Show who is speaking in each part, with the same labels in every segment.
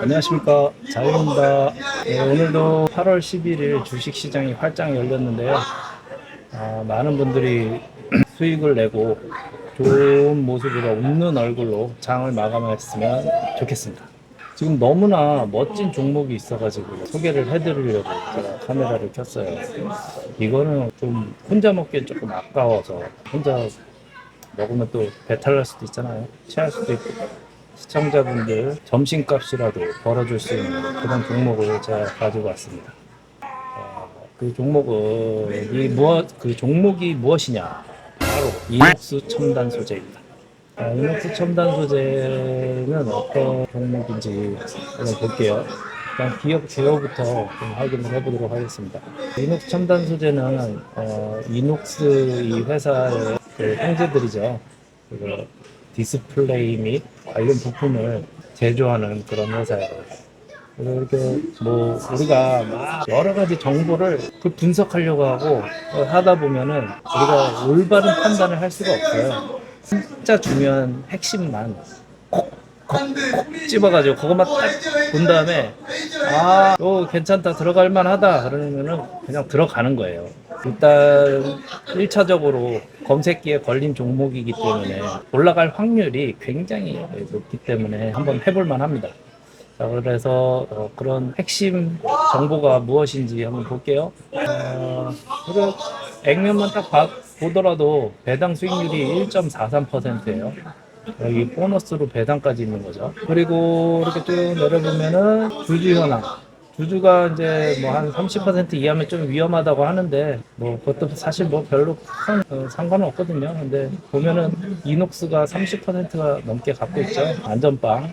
Speaker 1: 안녕하십니까 자유입니다. 네, 오늘도 8월 11일 주식시장이 활짝 열렸는데요. 아, 많은 분들이 수익을 내고 좋은 모습으로 웃는 얼굴로 장을 마감했으면 좋겠습니다. 지금 너무나 멋진 종목이 있어가지고 소개를 해드리려고 제가 카메라를 켰어요. 이거는 좀 혼자 먹기엔 조금 아까워서 혼자 먹으면 또 배탈 날 수도 있잖아요. 취할 수도 있고. 시청자분들 점심값이라도 벌어줄 수 있는 그런 종목을 제가 가지고 왔습니다. 어, 그 종목은 이 무엇 그 종목이 무엇이냐? 바로 이녹스 첨단 소재입니다. 아, 이녹스 첨단 소재는 어떤 종목인지 한번 볼게요. 일단 기업 개요부터 좀 확인을 해보도록 하겠습니다. 이녹스 첨단 소재는 어, 이녹스 이 회사의 그 형제들이죠. 그 디스플레이 및 관련 부품을 제조하는 그런 회사예요. 이렇게 뭐 우리가 막 여러 가지 정보를 그 분석하려고 하고 하다 보면은 우리가 올바른 판단을 할 수가 없어요. 진짜 중요한 핵심만 콕 콕콕 집어가지고 그것만 딱 본 다음에 아, 이거 괜찮다 들어갈 만하다 그러면은 그냥 들어가는 거예요. 일단 1차적으로 검색기에 걸린 종목이기 때문에 올라갈 확률이 굉장히 높기 때문에 한번 해볼 만합니다. 자, 그래서 어, 그런 핵심 정보가 무엇인지 한번 볼게요. 어, 액면만 딱 봐- 보더라도 배당 수익률이 1.43%예요. 여기 보너스로 배당까지 있는 거죠. 그리고 이렇게 쭉 내려보면은 주주 현황. 주주가 이제 뭐 한 30% 이하면 좀 위험하다고 하는데 뭐 그것도 사실 뭐 별로 큰 어, 상관은 없거든요. 근데 보면은 이녹스가 30%가 넘게 갖고 있죠. 안전빵.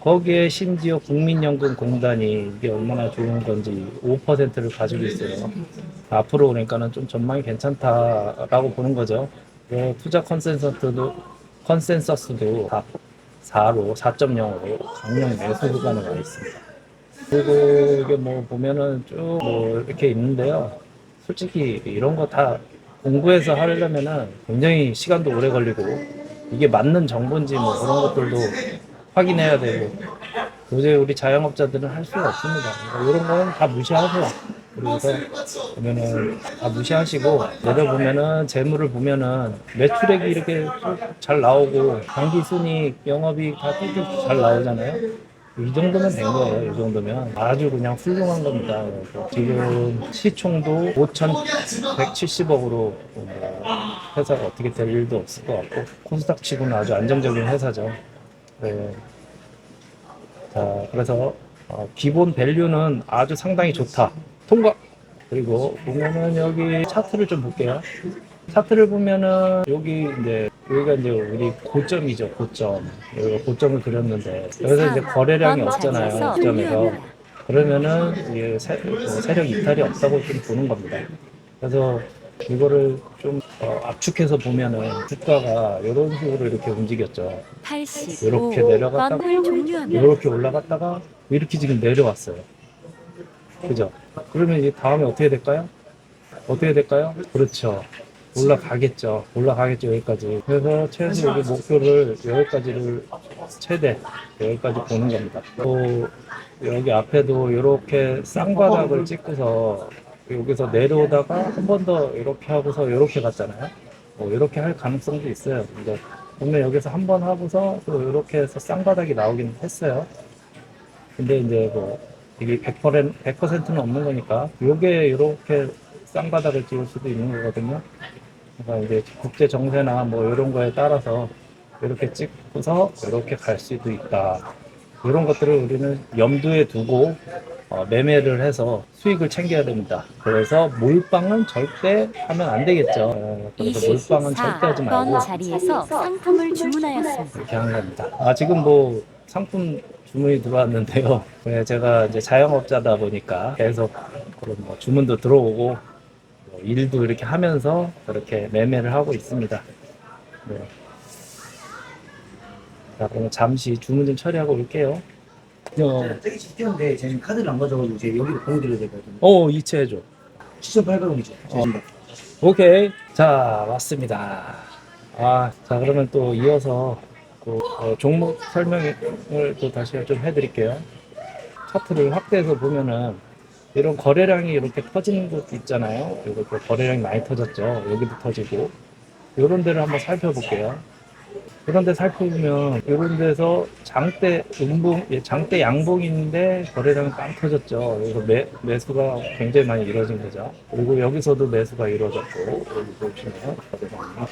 Speaker 1: 거기에 심지어 국민연금공단이 이게 얼마나 좋은 건지 5%를 가지고 있어요. 앞으로 그러니까는 좀 전망이 괜찮다라고 보는 거죠. 그 투자 컨센서스도 컨센서스도 4, 4로 4.0으로 강력 매수 구간에 와 있습니다. 그리고 이게 뭐 보면은 쭉 뭐 이렇게 있는데요. 솔직히 이런 거 다 공부해서 하려면은 굉장히 시간도 오래 걸리고 이게 맞는 정보인지 뭐 그런 것들도 확인해야 되고 도저히 우리 자영업자들은 할 수가 없습니다. 그러니까 이런 거는 다 무시하세요. 그래서 보면은 다 무시하시고 내려보면은 재물을 보면은 매출액이 이렇게 쭉잘 나오고 당기 순이익 영업이익 다 쭉쭉 잘 나오잖아요. 이 정도면 된 거예요. 이 정도면 아주 그냥 훌륭한 겁니다. 지금 시총도 5,170억으로 뭐 회사가 어떻게 될 일도 없을 것 같고 코스닥 치고는 아주 안정적인 회사죠. 네. 자, 그래서 어, 기본 밸류는 아주 상당히 좋다. 통과. 그리고 보면은 여기 차트를 좀 볼게요. 차트를 보면은 여기 이제 여기가 이제 우리 고점이죠 고점 여기가 고점을 그렸는데 여기서 이제 거래량이 없잖아요 고점에서 그러면은 이게 세, 어, 세력 이탈이 없다고 좀 보는 겁니다. 그래서 이거를 좀 어, 압축해서 보면은 주가가 이런 식으로 이렇게 움직였죠.
Speaker 2: 85.
Speaker 1: 이렇게 내려갔다가 이렇게 올라갔다가 이렇게 지금 내려왔어요. 그죠? 그러면 이제 다음에 어떻게 될까요? 어떻게 될까요? 그렇죠. 올라가겠죠. 올라가겠죠, 여기까지. 그래서 최소 여기 목표를 여기까지를 최대 여기까지 보는 겁니다. 또 여기 앞에도 이렇게 쌍바닥을 찍고서 여기서 내려오다가 한 번 더 이렇게 하고서 이렇게 갔잖아요. 뭐 이렇게 할 가능성도 있어요. 근데 보면 여기서 한 번 하고서 또 이렇게 해서 쌍바닥이 나오긴 했어요. 근데 이제 뭐 이게 100%, 100%는 없는 거니까 요게 이렇게 쌍바닥을 찍을 수도 있는 거거든요. 그러니까 이제 국제 정세나 뭐 이런 거에 따라서 이렇게 찍고서 이렇게 갈 수도 있다. 이런 것들을 우리는 염두에 두고 어, 매매를 해서 수익을 챙겨야 됩니다. 그래서 몰빵은 절대 하면 안 되겠죠. 어, 그래서 몰빵은 절대 하지 말고
Speaker 2: 24번 자리에서 상품을 주문하였습니다.
Speaker 1: 이렇게 하는 겁니다. 아, 지금 뭐 상품 주문이 들어왔는데요. 네, 제가 이제 자영업자다 보니까 계속 그런 뭐 주문도 들어오고 뭐 일도 이렇게 하면서 그렇게 매매를 하고 있습니다. 네. 자, 그럼 잠시 주문 좀 처리하고 올게요. 어,
Speaker 3: 저기 집대인데 저는 카드를 안 가져가지고 제가 여기로 보내드려야 되거든요.
Speaker 1: 어 이체해줘.
Speaker 3: 7,800원이죠.
Speaker 1: 어. 오케이. 자, 왔습니다. 아, 자, 그러면 또 이어서 또 어, 종목 설명을 또 다시 좀 해드릴게요. 차트를 확대해서 보면은 이런 거래량이 이렇게 터지는 곳 있잖아요. 또 거래량이 많이 터졌죠. 여기도 터지고 이런 데를 한번 살펴볼게요. 이런 데 살펴보면 이런 데서 장대 음봉, 예, 장대 양봉인데 거래량이 빵 터졌죠. 그래서 매, 매수가 굉장히 많이 이루어진 거죠. 그리고 여기서도 매수가 이루어졌고 여기 보시면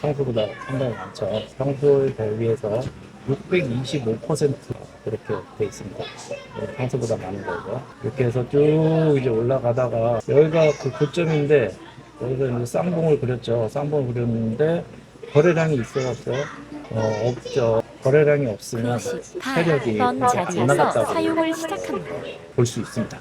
Speaker 1: 평소보다 상당히 많죠. 평소에 대비해서 625% 그렇게 돼 있습니다. 네, 평소보다 많은 거죠. 이렇게 해서 쭉 이제 올라가다가 여기가 그 고점인데 여기서 이제 쌍봉을 그렸죠. 쌍봉을 그렸는데 거래량이 있어갔어요? 어, 없죠. 거래량이 없으면
Speaker 2: 98번
Speaker 1: 안
Speaker 2: 자리에서
Speaker 1: 나갔다고
Speaker 2: 사용을 시작합니다.
Speaker 1: 볼 수 있습니다.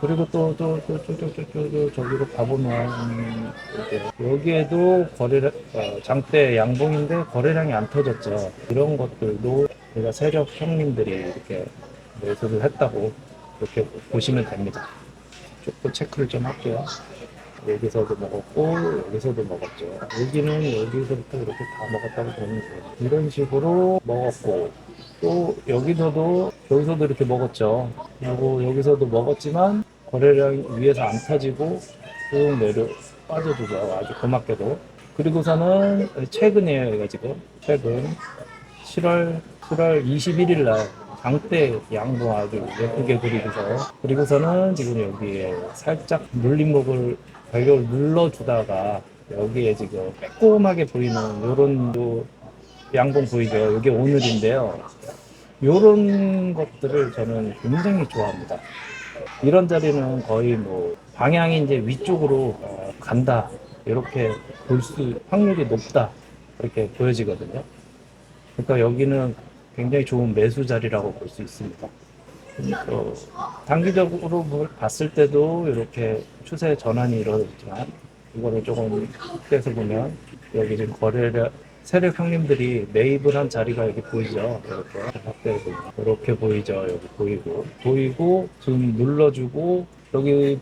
Speaker 1: 그리고 또, 또, 또, 또, 또, 또, 또, 또 저기로 가보면, 음, 이제 여기에도 거래량, 어, 장대 양봉인데 거래량이 안 터졌죠. 이런 것들도 우리가 세력 형님들이 이렇게 매수를 했다고 이렇게 보시면 됩니다. 조금 체크를 좀 할게요. 여기서도 먹었고, 여기서도 먹었죠. 여기는 여기서부터 이렇게 다 먹었다고 보면 돼요. 이런 식으로 먹었고, 또 여기서도 여기서도 이렇게 먹었죠. 그리고 여기서도 먹었지만 거래량 위에서 안 터지고 쭉 내려 빠져주죠. 아주 고맙게도. 그리고서는 최근이에요. 이거 지금 최근 7월 7월 21일 날 장대 양봉 아주 예쁘게 그리고서 그리고서는 지금 여기에 살짝 눌림목을 발격을 눌러주다가 여기에 지금 빼꼼하게 보이는 요런 요 양봉 보이죠? 이게 오늘인데요. 요런 것들을 저는 굉장히 좋아합니다. 이런 자리는 거의 뭐 방향이 이제 위쪽으로 어, 간다. 이렇게 볼 수 확률이 높다. 이렇게 보여지거든요. 그러니까 여기는 굉장히 좋은 매수 자리라고 볼 수 있습니다. 어, 단기적으로 뭘 봤을 때도 이렇게 추세 전환이 이루어졌지만 이거를 조금 떼서 보면 여기 지금 거래량 세력 형님들이 매입을 한 자리가 여기 보이죠? 이렇게 확대해 보면 이렇게 보이죠? 여기 보이고. 보이고 지금 눌러주고 여기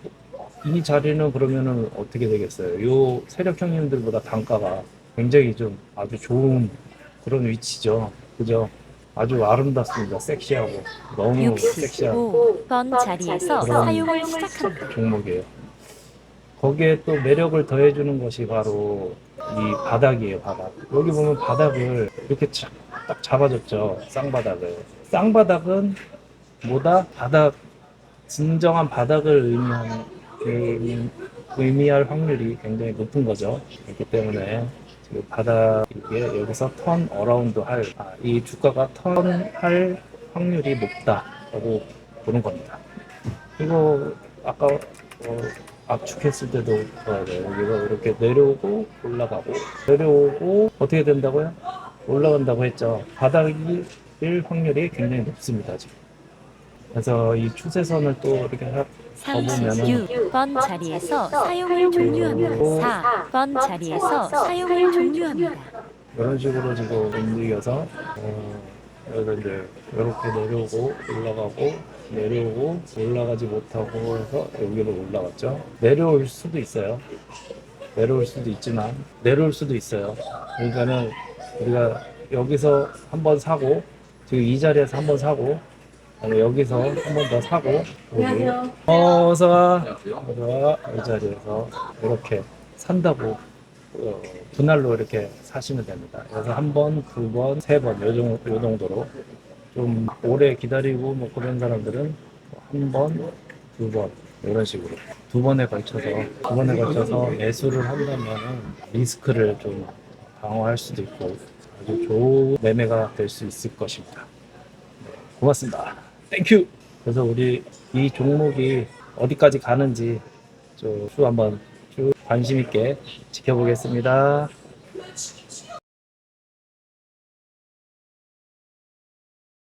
Speaker 1: 이 자리는 그러면은 어떻게 되겠어요? 요 세력 형님들보다 단가가 굉장히 좀 아주 좋은 그런 위치죠. 그죠 아주 아름답습니다 섹시하고 너무 섹시하고
Speaker 2: 65번 자리에서 사용을 시작합니다.
Speaker 1: 종목이에요. 거기에 또 매력을 더해주는 것이 바로 이 바닥이에요, 바닥. 여기 보면 바닥을 이렇게 자- 딱 잡아줬죠, 쌍바닥을. 쌍바닥은 뭐다? 바닥, 진정한 바닥을 의미하는, 의미- 의미할 확률이 굉장히 높은 거죠. 그렇기 때문에 지금 바닥, 이게 여기서 턴 어라운드 할, 아, 이 주가가 턴할 확률이 높다라고 보는 겁니다. 이거 아까 어, 압축했을 때도 봐야 돼요. 여기가 이렇게 내려오고 올라가고 내려오고 어떻게 된다고요? 올라간다고 했죠. 바닥일 확률이 굉장히 높습니다 지금. 그래서 이 추세선을 또 이렇게 하-
Speaker 2: 36번 자리에서 사용을 종료합니다. 4번 자리에서 사용을 종료합니다.
Speaker 1: 이런 식으로 지금 움직여서 어, 이제 이렇게 내려오고 올라가고 내려오고 올라가지 못하고 해서 여기로 올라갔죠. 내려올 수도 있어요. 내려올 수도 있지만 내려올 수도 있어요. 그러니까는 우리가 여기서 한번 사고 지금 이 자리에서 한번 사고 그다음에 여기서 한 번 더 사고 어, 어서 와. 어서 와. 이 자리에서 이렇게 산다고 어, 분할로 이렇게 사시면 됩니다. 그래서 한 번, 두 번, 세 번, 요, 정, 요 정도로 좀 오래 기다리고 뭐 그런 사람들은 한 번, 두 번, 이런 식으로 두 번에 걸쳐서 두 번에 걸쳐서 매수를 한다면 리스크를 좀 방어할 수도 있고 아주 좋은 매매가 될 수 있을 것입니다. 네, 고맙습니다. 땡큐! 그래서 우리 이 종목이 어디까지 가는지 쭉 한번 쭉 관심 있게 지켜보겠습니다.